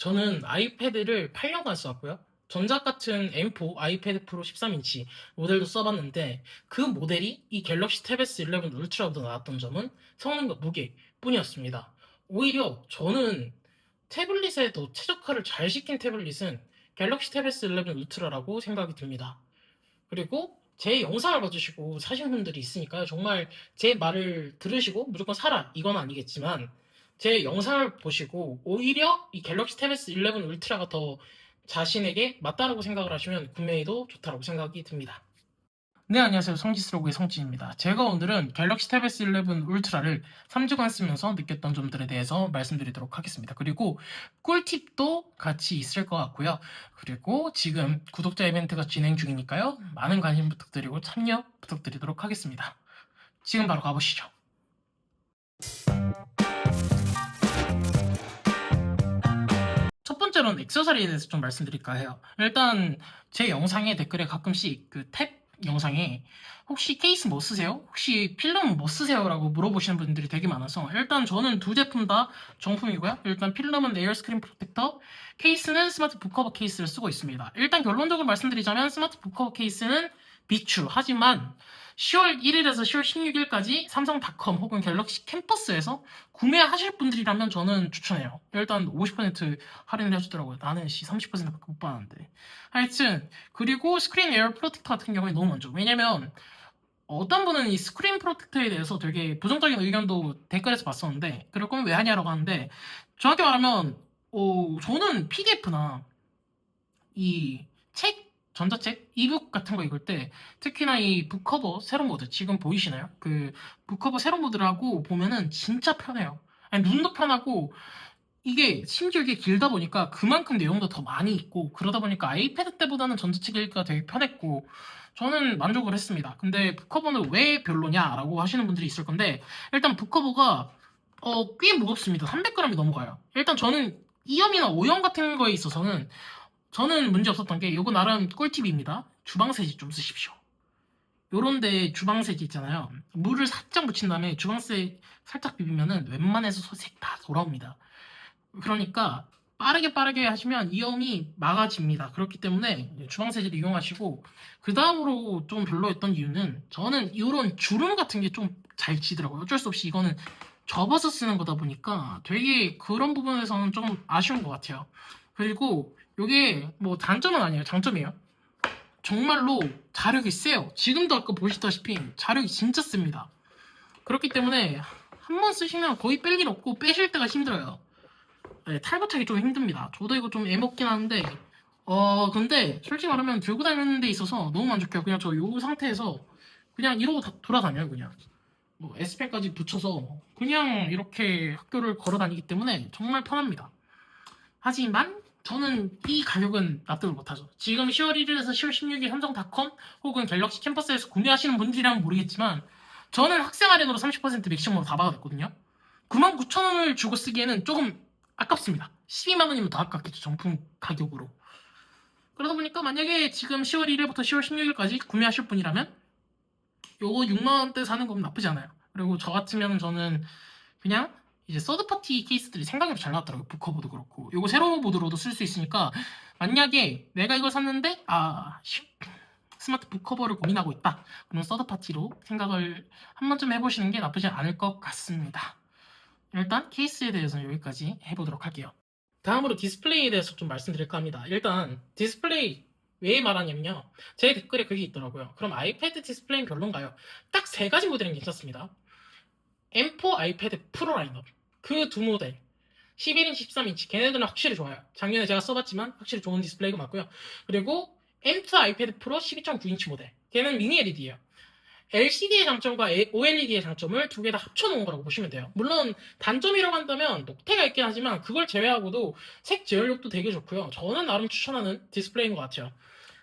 저는 아이패드를 8년간 써왔고요. 전작 같은 M4 아이패드 프로 13인치 모델도 써봤는데 그 모델이 이 갤럭시 탭 S11 울트라보다 나왔던 점은 성능과 무게 뿐이었습니다. 오히려 저는 태블릿에 더 최적화를 잘 시킨 태블릿은 갤럭시 탭 S11 울트라라고 생각이 듭니다. 그리고 제 영상을 봐주시고 사신 분들이 있으니까요. 정말 제 말을 들으시고 무조건 사라 이건 아니겠지만 제 영상을 보시고 오히려 이 갤럭시 탭 S11 울트라가 더 자신에게 맞다라고 생각을 하시면 구매해도 좋다라고 생각이 듭니다. 네, 안녕하세요. 성지스로그의 성진입니다. 제가 오늘은 갤럭시 탭 S11 울트라를 3주간 쓰면서 느꼈던 점들에 대해서 말씀드리도록 하겠습니다. 그리고 꿀팁도 같이 있을 것 같고요. 그리고 지금 구독자 이벤트가 진행 중이니까요. 많은 관심 부탁드리고 참여 부탁드리도록 하겠습니다. 지금 바로 가보시죠. 번째로는 액세서리에 대해서 좀 말씀드릴까 해요. 일단 제 영상에 댓글에 가끔씩 그 탭 영상에 혹시 케이스 뭐 쓰세요? 혹시 필름 뭐 쓰세요? 라고 물어보시는 분들이 되게 많아서 일단 저는 두 제품 다 정품이고요. 일단 필름은 에어 스크린 프로텍터, 케이스는 스마트 북커버 케이스를 쓰고 있습니다. 일단 결론적으로 말씀드리자면 스마트 북커버 케이스는 비추 하지만 10월 1일에서 10월 16일까지 삼성닷컴 혹은 갤럭시 캠퍼스에서 구매하실 분들이라면 저는 추천해요. 일단 50% 할인을 해주더라고요. 나는 씨 30%밖에 못 받았는데. 하여튼 그리고 스크린 에어 프로텍터 같은 경우에 너무 많죠. 왜냐면 어떤 분은 이 스크린 프로텍터에 대해서 되게 부정적인 의견도 댓글에서 봤었는데 그럴 거면 왜 하냐라고 하는데 정확히 말하면 어, 저는 PDF나 이 책, 전자책, 이북 같은 거 읽을 때 특히나 이 북커버 세로 모드 지금 보이시나요? 그 북커버 세로 모드라고 보면은 진짜 편해요. 아니, 눈도 편하고 이게 심지어 이게 길다 보니까 그만큼 내용도 더 많이 있고 그러다 보니까 아이패드 때보다는 전자책 읽기가 되게 편했고 저는 만족을 했습니다. 근데 북커버는 왜 별로냐라고 하시는 분들이 있을 건데 일단 북커버가 어, 꽤 무겁습니다. 300g이 넘어가요. 일단 저는 이염이나 오염 같은 거에 있어서는 저는 문제 없었던 게 이거 나름 꿀팁입니다. 주방세제 좀 쓰십시오. 요런데 주방세제 있잖아요. 물을 살짝 묻힌 다음에 주방세 살짝 비비면은 웬만해서 소색 다 돌아옵니다. 그러니까 빠르게 빠르게 하시면 이염이 막아집니다. 그렇기 때문에 주방세제를 이용하시고 그 다음으로 좀 별로였던 이유는 저는 이런 주름 같은 게 좀 잘 지더라고요. 어쩔 수 없이 이거는 접어서 쓰는 거다 보니까 되게 그런 부분에서는 좀 아쉬운 것 같아요. 그리고 이게 뭐 단점은 아니에요. 장점이에요. 정말로 자력이 세요. 지금도 아까 보시다시피 자력이 진짜 셉니다. 그렇기 때문에 한 번 쓰시면 거의 뺄 일 없고 빼실 때가 힘들어요. 네, 탈부착이 좀 힘듭니다. 저도 이거 좀 애먹긴 하는데 어 근데 솔직히 말하면 들고 다니는 데 있어서 너무 만족해요. 그냥 저요 상태에서 그냥 이러고 다- 돌아다녀요 그냥. 뭐 S펜까지 붙여서 그냥 이렇게 학교를 걸어 다니기 때문에 정말 편합니다. 하지만 저는 이 가격은 납득을 못하죠. 지금 10월 1일에서 10월 16일 삼성닷컴 혹은 갤럭시 캠퍼스에서 구매하시는 분들이라면 모르겠지만 저는 학생 할인으로 30% 맥시멈으로 다 받아냈거든요. 99,000원을 주고 쓰기에는 조금 아깝습니다. 12만 원이면 더 아깝겠죠. 정품 가격으로. 그러다 보니까 만약에 지금 10월 1일부터 10월 16일까지 구매하실 분이라면 요거 6만 원대 사는 건 나쁘지 않아요. 그리고 저 같으면 저는 그냥 이제 서드 파티 케이스들이 생각보다 잘 나왔더라고요. 북커보도 그렇고. 요거 세로 보드로도 쓸 수 있으니까 만약에 내가 이걸 샀는데 아 씨, 스마트 북커버를 고민하고 있다. 그럼 서드 파티로 생각을 한 번쯤 해보시는 게 나쁘지 않을 것 같습니다. 일단 케이스에 대해서는 여기까지 해보도록 할게요. 다음으로 디스플레이에 대해서 좀 말씀드릴까 합니다. 일단 디스플레이 왜 말하냐면요. 제 댓글에 그게 있더라고요. 그럼 아이패드 디스플레이는 별론가요? 딱 세 가지 모델은 괜찮습니다. M4 아이패드 프로 라인업 그 두 모델 11인치, 13인치 걔네들은 확실히 좋아요. 작년에 제가 써봤지만 확실히 좋은 디스플레이가 맞고요. 그리고 M2 아이패드 프로 12.9인치 모델 걔는 미니 LED예요. LCD의 장점과 OLED의 장점을 두 개 다 합쳐놓은 거라고 보시면 돼요. 물론 단점이라고 한다면 녹태가 있긴 하지만 그걸 제외하고도 색 제어력도 되게 좋고요. 저는 나름 추천하는 디스플레이인 것 같아요.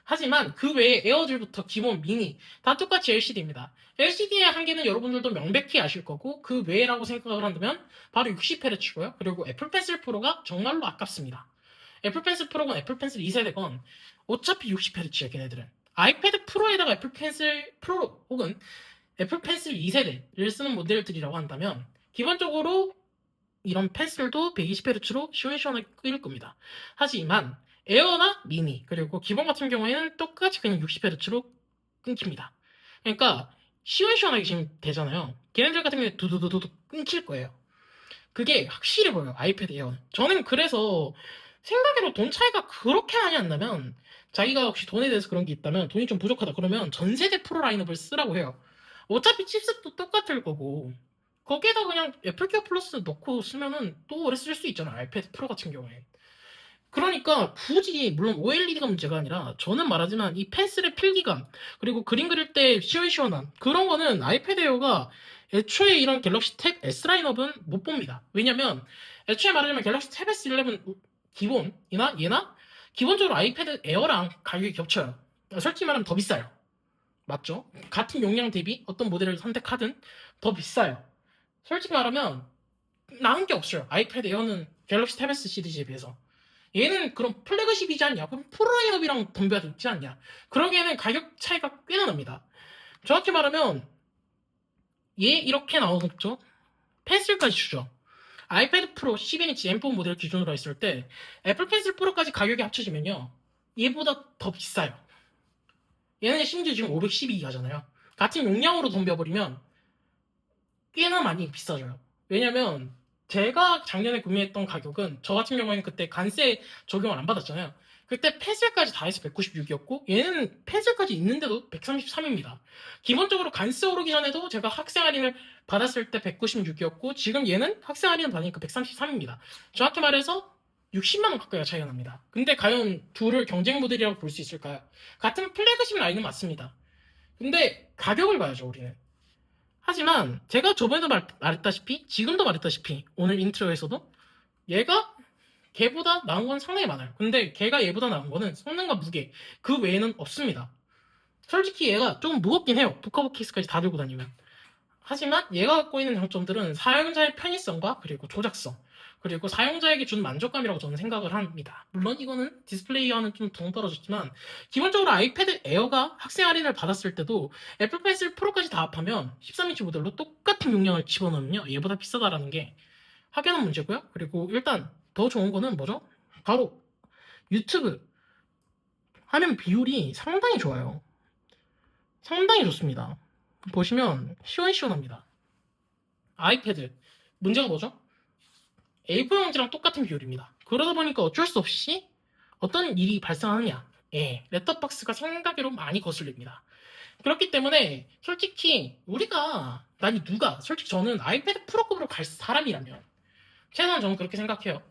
하지만 그 외에 에어줄부터 기본 미니 다 똑같이 LCD입니다. LCD의 한계는 여러분들도 명백히 아실 거고 그 외라고 생각을 한다면 바로 60Hz고요. 그리고 애플 펜슬 프로가 정말로 아깝습니다. 애플 펜슬 프로건 애플 펜슬 2세대건 어차피 60Hz야 걔네들은. 아이패드 프로에다가 애플 펜슬 프로 혹은 애플 펜슬 2세대를 쓰는 모델들이라고 한다면 기본적으로 이런 펜슬도 120Hz로 시원시원하게 끌 겁니다. 하지만 에어나 미니 그리고 기본 같은 경우에는 똑같이 그냥 60Hz로 끊깁니다. 그러니까 시원시원하게 지금 되잖아요. 걔네들 같은 경우에 두두두두 끊길 거예요. 그게 확실히 보여요. 아이패드 에어는. 저는 그래서 생각으로 돈 차이가 그렇게 많이 안 나면 자기가 혹시 돈에 대해서 그런 게 있다면 돈이 좀 부족하다 그러면 전세대 프로 라인업을 쓰라고 해요. 어차피 칩셋도 똑같을 거고 거기에다 그냥 애플 케어 플러스 넣고 쓰면은 또 오래 쓸 수 있잖아요. 아이패드 프로 같은 경우에. 그러니까 굳이 물론 OLED가 문제가 아니라 저는 말하지만 이 펜슬의 필기감 그리고 그림 그릴 때 시원시원한 그런 거는 아이패드 에어가 애초에 이런 갤럭시 탭 S 라인업은 못 봅니다. 왜냐면 애초에 말하자면 갤럭시 탭 S11 기본이나 얘나 기본적으로 아이패드 에어랑 가격이 겹쳐요. 솔직히 말하면 더 비싸요. 맞죠? 같은 용량 대비 어떤 모델을 선택하든 더 비싸요. 솔직히 말하면 나은 게 없어요. 아이패드 에어는 갤럭시 탭 S 시리즈에 비해서. 얘는 그럼 플래그십이지 않냐? 그럼 프로라인업이랑 덤벼야 되지 않냐? 그러기에는 가격 차이가 꽤나 납니다. 정확히 말하면 얘 이렇게 나오겠죠? 펜슬까지 주죠. 아이패드 프로 11인치 M4 모델 기준으로 했을 때 애플 펜슬 프로까지 가격이 합쳐지면요. 얘보다 더 비싸요. 얘는 심지어 지금 512기가잖아요. 같은 용량으로 덤벼버리면 꽤나 많이 비싸져요. 왜냐면 제가 작년에 구매했던 가격은 저 같은 경우에는 그때 관세 적용을 안 받았잖아요. 그때 펜슬까지 다 해서 196이었고 얘는 펜슬까지 있는데도 133입니다. 기본적으로 관세 오르기 전에도 제가 학생 할인을 받았을 때 196이었고 지금 얘는 학생 할인을 받으니까 133입니다. 정확히 말해서 60만 원 가까이가 차이가 납니다. 근데 과연 둘을 경쟁 모델이라고 볼 수 있을까요? 같은 플래그십 라인은 맞습니다. 근데 가격을 봐야죠 우리는. 하지만 제가 저번에도 말, 말했다시피 지금도 말했다시피 오늘 인트로에서도 얘가 걔보다 나은 건 상당히 많아요. 근데 걔가 얘보다 나은 거는 성능과 무게 그 외에는 없습니다. 솔직히 얘가 좀 무겁긴 해요. 북커버 케이스까지 다 들고 다니면. 하지만 얘가 갖고 있는 장점들은 사용자의 편의성과 그리고 조작성 그리고 사용자에게 준 만족감이라고 저는 생각을 합니다. 물론 이거는 디스플레이와는 좀 동떨어졌지만 기본적으로 아이패드 에어가 학생 할인을 받았을 때도 애플 펜슬 프로까지 다 합하면 13인치 모델로 똑같은 용량을 집어넣으면요 얘보다 비싸다라는 게 확연한 문제고요. 그리고 일단 더 좋은 거는 뭐죠? 바로 유튜브 화면 비율이 상당히 좋아요. 상당히 좋습니다. 보시면 시원시원합니다. 아이패드 문제가 뭐죠? A4 용지랑 똑같은 비율입니다. 그러다 보니까 어쩔 수 없이 어떤 일이 발생하느냐? 예, 랩탑박스가 생각외로 많이 거슬립니다. 그렇기 때문에 솔직히 우리가 아니 누가 솔직히 저는 아이패드 프로급으로 갈 사람이라면 최소한 저는 그렇게 생각해요.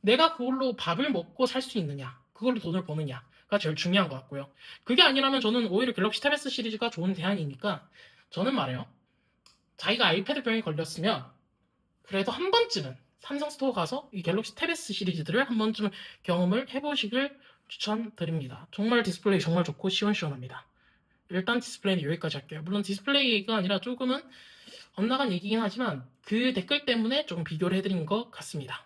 내가 그걸로 밥을 먹고 살 수 있느냐, 그걸로 돈을 버느냐가 제일 중요한 것 같고요. 그게 아니라면 저는 오히려 갤럭시 탭 S 시리즈가 좋은 대안이니까 저는 말해요. 자기가 아이패드 병에 걸렸으면 그래도 한 번쯤은 삼성 스토어 가서 이 갤럭시 탭 S 시리즈들을 한 번쯤 경험을 해보시길 추천드립니다. 정말 디스플레이 정말 좋고 시원시원합니다. 일단 디스플레이는 여기까지 할게요. 물론 디스플레이가 아니라 조금은 엇나간 얘기긴 하지만 그 댓글 때문에 조금 비교를 해드린 것 같습니다.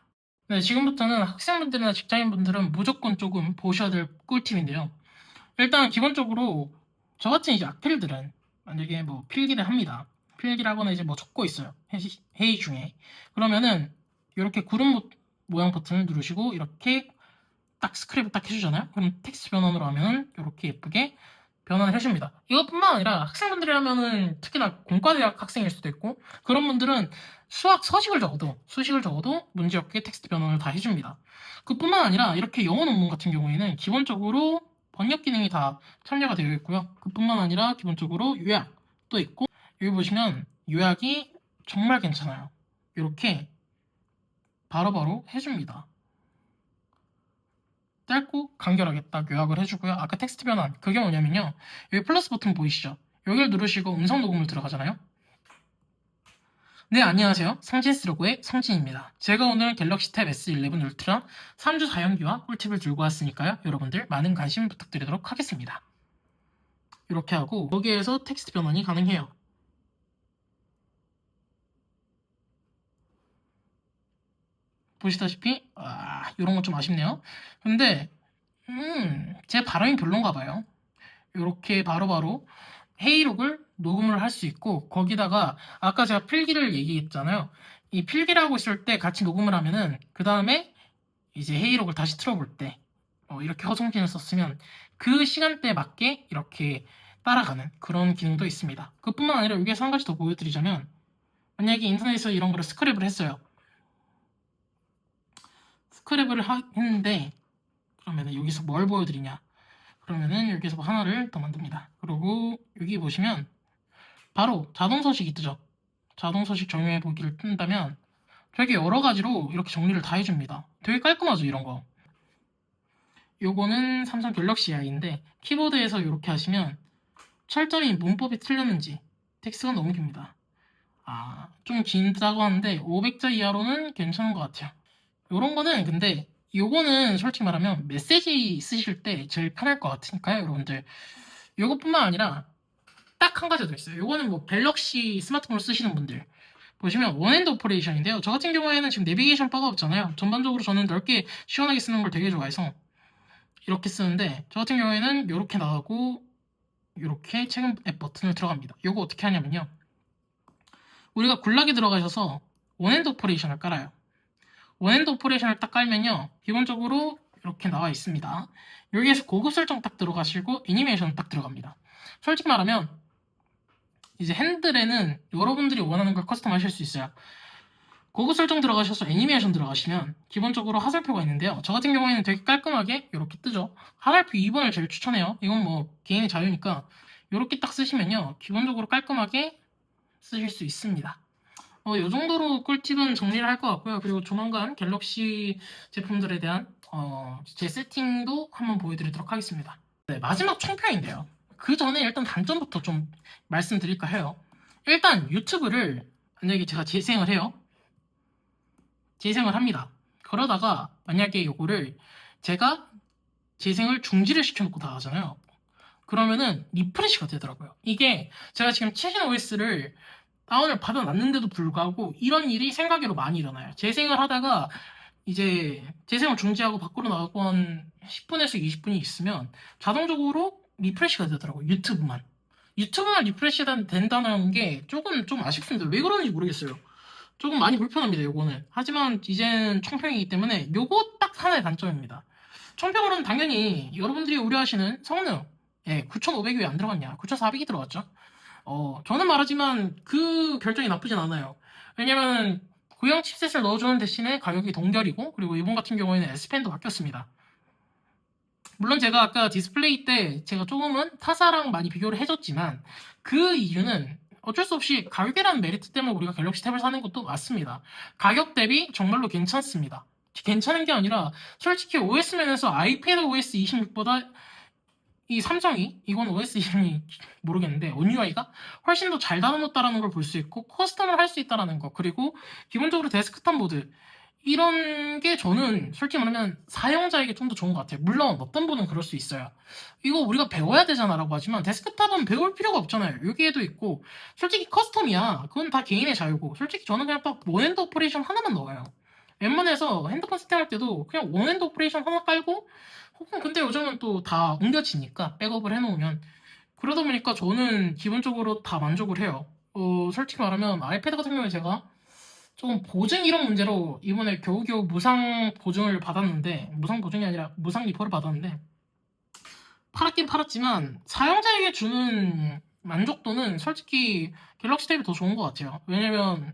네, 지금부터는 학생분들이나 직장인분들은 무조건 조금 보셔야 될 꿀팁인데요. 일단 기본적으로 저 같은 이제 악필들은 만약에 뭐 필기를 합니다. 필기를 하거나 이제 뭐 적고 있어요. 회의 중에. 그러면은 이렇게 구름 모- 모양 버튼을 누르시고 이렇게 딱 스크립을 딱 해주잖아요. 그럼 텍스트 변환으로 하면은 이렇게 예쁘게 변환을 해줍니다. 이것뿐만 아니라 학생분들이라면은 특히나 공과대학 학생일 수도 있고 그런 분들은 수학 서식을 적어도 수식을 적어도 문제 없게 텍스트 변환을 다 해줍니다. 그뿐만 아니라 이렇게 영어 논문 같은 경우에는 기본적으로 번역 기능이 다 참여가 되어 있고요. 그뿐만 아니라 기본적으로 요약도 있고 여기 보시면 요약이 정말 괜찮아요. 이렇게 바로 바로 해줍니다. 짧고 간결하게 딱 요약을 해주고요. 아까 텍스트 변환 그게 뭐냐면요. 여기 플러스 버튼 보이시죠? 여기를 누르시고 음성 녹음을 들어가잖아요. 네, 안녕하세요. 성진 스로고의 성진입니다. 제가 오늘 갤럭시 탭 S11 울트라 3주 사용기와 꿀팁을 들고 왔으니까요. 여러분들 많은 관심 부탁드리도록 하겠습니다. 이렇게 하고 여기에서 텍스트 변환이 가능해요. 보시다시피 아, 이런 건 좀 아쉽네요. 근데 음, 제 발음이 별론가 봐요. 이렇게 바로바로 회의록을 녹음을 할 수 있고 거기다가 아까 제가 필기를 얘기했잖아요. 이 필기를 하고 있을 때 같이 녹음을 하면은 그 다음에 이제 회의록을 다시 틀어볼 때 어, 이렇게 허송진을 썼으면 그 시간대에 맞게 이렇게 따라가는 그런 기능도 있습니다. 그뿐만 아니라 여기에서 한 가지 더 보여드리자면 만약에 인터넷에서 이런 거를 스크랩을 했어요. 스크랩을 하- 했는데 그러면은 여기서 뭘 보여드리냐? 그러면은 여기서 뭐 하나를 더 만듭니다. 그리고 여기 보시면 바로 자동 서식이 뜨죠. 자동 서식 정의해 보기를 뜬다면 되게 여러 가지로 이렇게 정리를 다 해줍니다. 되게 깔끔하죠 이런 거. 요거는 삼성 갤럭시 I인데 키보드에서 이렇게 하시면 철저히 문법이 틀렸는지 텍스트가 너무 깁니다. 아, 좀 긴다고 하는데 500자 이하로는 괜찮은 것 같아요. 요런 거는 근데 요거는 솔직히 말하면 메시지 쓰실 때 제일 편할 것 같으니까요, 여러분들. 요것뿐만 아니라 딱 한 가지 더 있어요. 요거는 뭐 갤럭시 스마트폰을 쓰시는 분들 보시면 원핸드 오퍼레이션인데요. 저 같은 경우에는 지금 내비게이션 바가 없잖아요. 전반적으로 저는 넓게 시원하게 쓰는 걸 되게 좋아해서 이렇게 쓰는데 저 같은 경우에는 이렇게 나가고 이렇게 최근 앱 버튼을 들어갑니다. 요거 어떻게 하냐면요. 우리가 굴락에 들어가셔서 원핸드 오퍼레이션을 깔아요. 원핸드 오퍼레이션을 딱 깔면요. 기본적으로 이렇게 나와 있습니다. 여기에서 고급 설정 딱 들어가시고 애니메이션 딱 들어갑니다. 솔직히 말하면 이제 핸들에는 여러분들이 원하는 걸 커스텀 하실 수 있어요. 고급 설정 들어가셔서 애니메이션 들어가시면 기본적으로 하살표가 있는데요. 저 같은 경우에는 되게 깔끔하게 이렇게 뜨죠. 하살표 2번을 제일 추천해요. 이건 뭐 개인의 자유니까 이렇게 딱 쓰시면요. 기본적으로 깔끔하게 쓰실 수 있습니다. 어, 이 정도로 꿀팁은 정리를 할 것 같고요. 그리고 조만간 갤럭시 제품들에 대한 어, 제 세팅도 한번 보여드리도록 하겠습니다. 네, 마지막 총평인데요. 그 전에 일단 단점부터 좀 말씀드릴까 해요. 일단 유튜브를 만약에 제가 재생을 해요. 재생을 합니다. 그러다가 만약에 요거를 제가 재생을 중지를 시켜놓고 나가잖아요. 그러면은 리프레시가 되더라고요. 이게 제가 지금 최신 OS를 다운을 받아놨는데도 불구하고 이런 일이 생각외로 많이 일어나요. 재생을 하다가 이제 재생을 중지하고 밖으로 나가고 한 10분에서 20분이 있으면 자동적으로 리프레시가 되더라고요. 유튜브만. 유튜브만 리프레시가 된다는 게 조금 좀 아쉽습니다. 왜 그러는지 모르겠어요. 조금 많이 불편합니다, 요거는. 하지만 이제는 총평이기 때문에 요거 딱 하나의 단점입니다. 총평으로는 당연히 여러분들이 우려하시는 성능, 예, 9,500이 왜 안 들어갔냐? 9,400이 들어갔죠? 어, 저는 말하지만 그 결정이 나쁘진 않아요. 왜냐면 고형 칩셋을 넣어주는 대신에 가격이 동결이고 그리고 이번 같은 경우에는 S펜도 바뀌었습니다. 물론 제가 아까 디스플레이 때 제가 조금은 타사랑 많이 비교를 해줬지만 그 이유는 어쩔 수 없이 가격이라는 메리트 때문에 우리가 갤럭시 탭을 사는 것도 맞습니다. 가격 대비 정말로 괜찮습니다. 괜찮은 게 아니라 솔직히 OS 면에서 아이패드 OS 26보다 이 삼성이 이건 OS 이름이 모르겠는데 ONUI가 훨씬 더 잘 다뤄놓았다라는 걸 볼 수 있고 커스텀을 할 수 있다라는 거 그리고 기본적으로 데스크탑 모드 이런 게 저는 솔직히 말하면 사용자에게 좀 더 좋은 것 같아요. 물론 어떤 분은 그럴 수 있어요. 이거 우리가 배워야 되잖아라고 하지만 데스크탑은 배울 필요가 없잖아요. 여기에도 있고 솔직히 커스텀이야. 그건 다 개인의 자유고 솔직히 저는 그냥 딱 원핸드 오퍼레이션 하나만 넣어요. 웬만해서 핸드폰 세팅할 때도 그냥 원핸드 오퍼레이션 하나 깔고 근데 요즘은 또 다 옮겨지니까 백업을 해놓으면 그러다 보니까 저는 기본적으로 다 만족을 해요. 어, 솔직히 말하면 아이패드 같은 경우에 제가 조금 보증 이런 문제로 이번에 겨우겨우 무상 보증을 받았는데 무상 보증이 아니라 무상 리퍼를 받았는데 팔았긴 팔았지만 사용자에게 주는 만족도는 솔직히 갤럭시 탭이 더 좋은 것 같아요. 왜냐면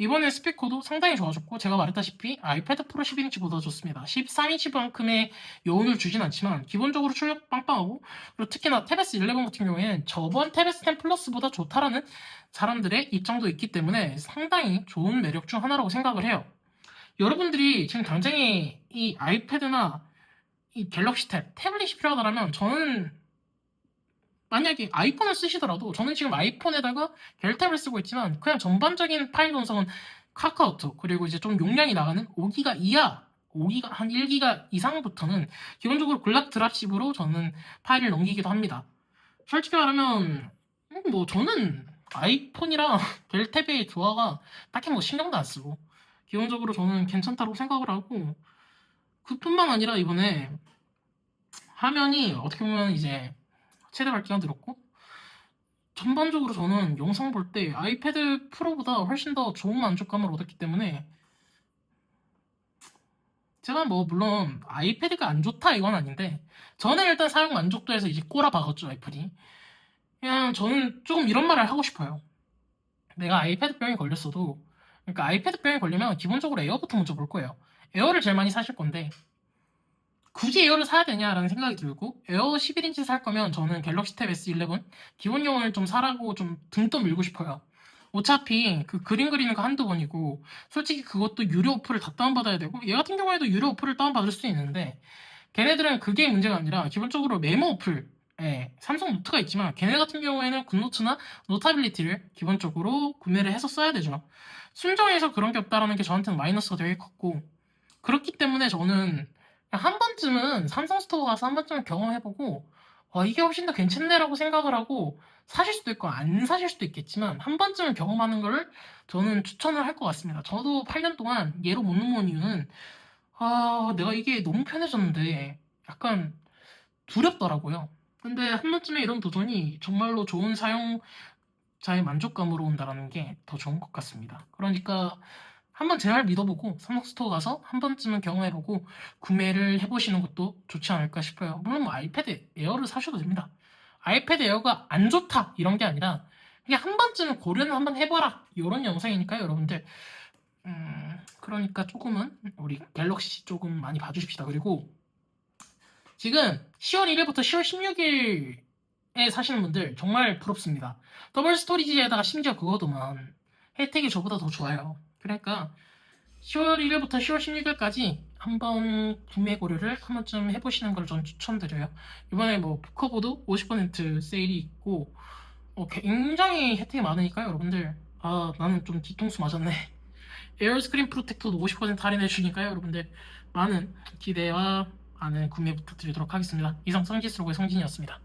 이번에 스피커도 상당히 좋아졌고 제가 말했다시피 아이패드 프로 12인치보다 좋습니다. 13인치만큼의 여운을 주진 않지만 기본적으로 출력 빵빵하고 그리고 특히나 탭S 11 같은 경우에는 저번 탭S 10 플러스보다 좋다라는 사람들의 입장도 있기 때문에 상당히 좋은 매력 중 하나라고 생각을 해요. 여러분들이 지금 당장에 이 아이패드나 이 갤럭시 탭, 태블릿이 필요하다면 저는 만약에 아이폰을 쓰시더라도 저는 지금 아이폰에다가 갤탭을 쓰고 있지만 그냥 전반적인 파일 동성은 카카오톡 그리고 이제 좀 용량이 나가는 5기가 이하 5기가 한 1기가 이상부터는 기본적으로 블락 드랍십으로 저는 파일을 넘기기도 합니다. 솔직히 말하면 음, 뭐 저는 아이폰이랑 갤탭의 조화가 딱히 뭐 신경도 안 쓰고 기본적으로 저는 괜찮다고 생각을 하고 그뿐만 아니라 이번에 화면이 어떻게 보면 이제 최대 밝기가 늘었고 전반적으로 저는 영상 볼 때 아이패드 프로보다 훨씬 더 좋은 만족감을 얻었기 때문에 제가 뭐 물론 아이패드가 안 좋다 이건 아닌데 저는 일단 사용 만족도에서 이제 꼬라 박았죠 애플이. 그냥 저는 조금 이런 말을 하고 싶어요. 내가 아이패드 병에 걸렸어도 그러니까 아이패드 병에 걸리면 기본적으로 에어부터 먼저 볼 거예요. 에어를 제일 많이 사실 건데 굳이 에어를 사야 되냐라는 생각이 들고 에어 11인치 살 거면 저는 갤럭시 탭 S11 기본용을 좀 사라고 좀 등 떠밀고 싶어요. 어차피 그 그림 그리는 거 한두 번이고 솔직히 그것도 유료 어플을 다 다운받아야 되고 얘 같은 경우에도 유료 어플을 다운받을 수 있는데 걔네들은 그게 문제가 아니라 기본적으로 메모 어플 예, 삼성 노트가 있지만 걔네 같은 경우에는 굿노트나 노타빌리티를 기본적으로 구매를 해서 써야 되죠. 순정에서 그런 게 없다라는 게 저한테는 마이너스가 되게 컸고 그렇기 때문에 저는 한 번쯤은 삼성 스토어 가서 한 번쯤은 경험해보고 와 이게 훨씬 더 괜찮네라고 생각을 하고 사실 수도 있고 안 사실 수도 있겠지만 한 번쯤은 경험하는 거를 저는 추천을 할 것 같습니다. 저도 8년 동안 얘로 못 넘어온 이유는 아 내가 이게 너무 편해졌는데 약간 두렵더라고요. 근데 한 번쯤에 이런 도전이 정말로 좋은 사용자의 만족감으로 온다라는 게 더 좋은 것 같습니다. 그러니까 한번 제 말 믿어보고 삼성 스토어 가서 한 번쯤은 경험해보고 구매를 해보시는 것도 좋지 않을까 싶어요. 물론 뭐 아이패드 에어를 사셔도 됩니다. 아이패드 에어가 안 좋다 이런 게 아니라 그냥 한 번쯤은 고려는 한번 해봐라 이런 영상이니까요 여러분들 음, 그러니까 조금은 우리 갤럭시 조금 많이 봐주십시다 그리고 지금 10월 1일부터 10월 16일에 사시는 분들 정말 부럽습니다 더블 스토리지에다가 심지어 그거도만 혜택이 저보다 더 좋아요 그러니까 10월 1일부터 10월 16일까지 한번 구매 고려를 한 번쯤 해보시는 걸 전 추천드려요. 이번에 뭐 부커보도 50% 세일이 있고 어, 굉장히 혜택이 많으니까요, 여러분들. 아 나는 좀 뒤통수 맞았네. 에어스크린 프로텍터도 50% 할인해 주니까요, 여러분들. 많은 기대와 많은 구매 부탁드리도록 하겠습니다. 이상 성지스로고의 성진이었습니다.